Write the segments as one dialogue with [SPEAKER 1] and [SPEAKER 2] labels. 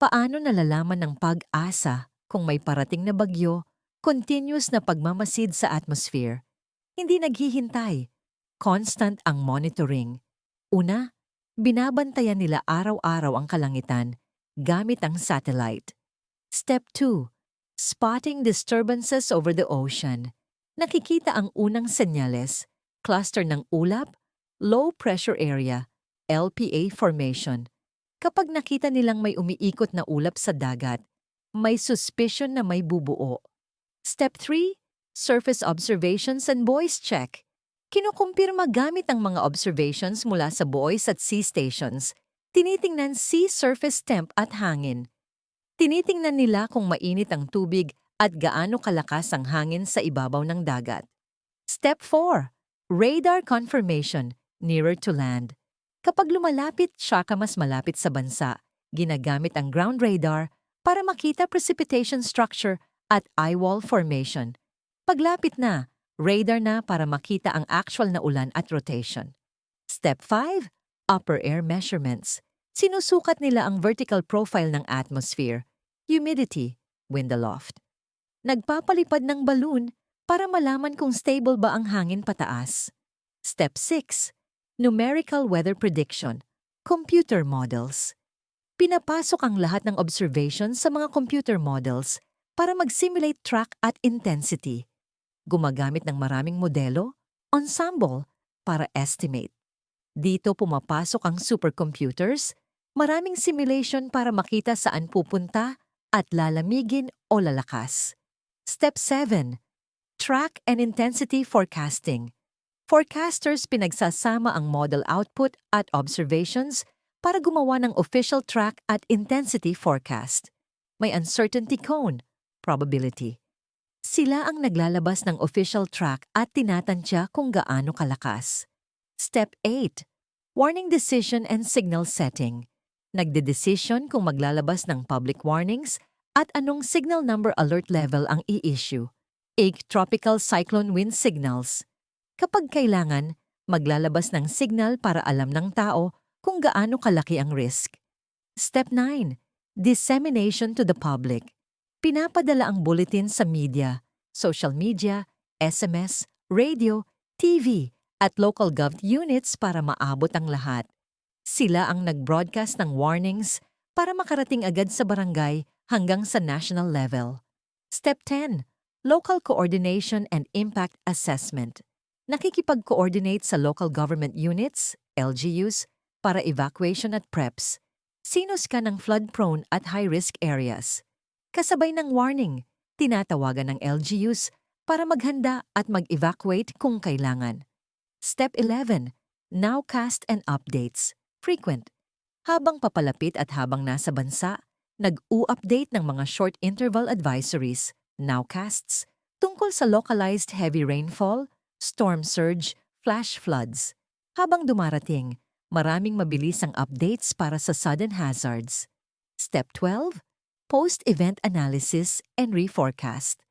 [SPEAKER 1] Paano nalalaman ng pag-asa kung may parating na bagyo, continuous na pagmamasid sa atmosphere? Hindi naghihintay. Constant ang monitoring. Una, binabantayan nila araw-araw ang kalangitan gamit ang satellite. Step 2. Spotting disturbances over the ocean. Nakikita ang unang senyales, cluster ng ulap, low pressure area, LPA formation. Kapag nakita nilang may umiikot na ulap sa dagat, may suspicion na may bubuo. Step 3. Surface observations and buoys check. Kinukumpirma gamit ang mga observations mula sa buoys at sea stations. Tinitingnan sea surface temp at hangin. Tinitingnan nila kung mainit ang tubig at gaano kalakas ang hangin sa ibabaw ng dagat. Step 4. Radar confirmation, nearer to land. Kapag lumalapit siya ka mas malapit sa bansa, ginagamit ang ground radar para makita precipitation structure at eye wall formation. Paglapit na, radar na para makita ang actual na ulan at rotation. Step 5. Upper air measurements. Sinusukat nila ang vertical profile ng atmosphere, humidity, wind aloft. Nagpapalipad ng balloon para malaman kung stable ba ang hangin pataas. Step 6. Numerical weather prediction, computer models. Pinapasok ang lahat ng observations sa mga computer models para mag-simulate track at intensity. Gumagamit ng maraming modelo, ensemble, para estimate. Dito pumapasok ang supercomputers, maraming simulation para makita saan pupunta at lalamigin o lalakas. Step 7. Track and intensity forecasting. Forecasters pinagsasama ang model output at observations para gumawa ng official track at intensity forecast. May uncertainty cone, probability. Sila ang naglalabas ng official track at tinatansya kung gaano kalakas. Step 8. Warning decision and signal setting. Nagdedesisyon kung maglalabas ng public warnings at anong signal number alert level ang i-issue. Ig tropical cyclone wind signals. Kapag kailangan, maglalabas ng signal para alam ng tao kung gaano kalaki ang risk. Step 9. Dissemination to the public. Pinapadala ang bulletin sa media, social media, SMS, radio, TV, at local gov units para maabot ang lahat. Sila ang nag-broadcast ng warnings para makarating agad sa barangay hanggang sa national level. Step 10. Local Coordination and Impact Assessment. Nakikipag-coordinate sa local government units, LGUs, para evacuation at preps. Sinos ka ng flood-prone at high-risk areas. Kasabay ng warning, tinatawagan ng LGUs para maghanda at mag-evacuate kung kailangan. Step 11. Nowcast and updates. Frequent. Habang papalapit at habang nasa bansa, nag-u-update ng mga short interval advisories, nowcasts, tungkol sa localized heavy rainfall, storm surge, flash floods. Habang dumarating, maraming mabilis ang updates para sa sudden hazards. Step 12. Post-event analysis and reforecast.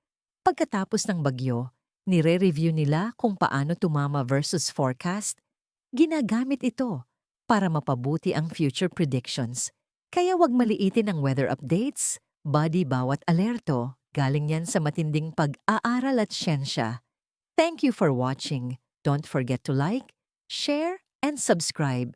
[SPEAKER 1] Pagkatapos ng bagyo, nire-review nila kung paano tumama versus forecast. Ginagamit ito para mapabuti ang future predictions. Kaya wag maliitin ang weather updates, body bawat alerto. Galing yan sa matinding pag-aaral at siyensya. Thank you for watching. Don't forget to like, share, and subscribe.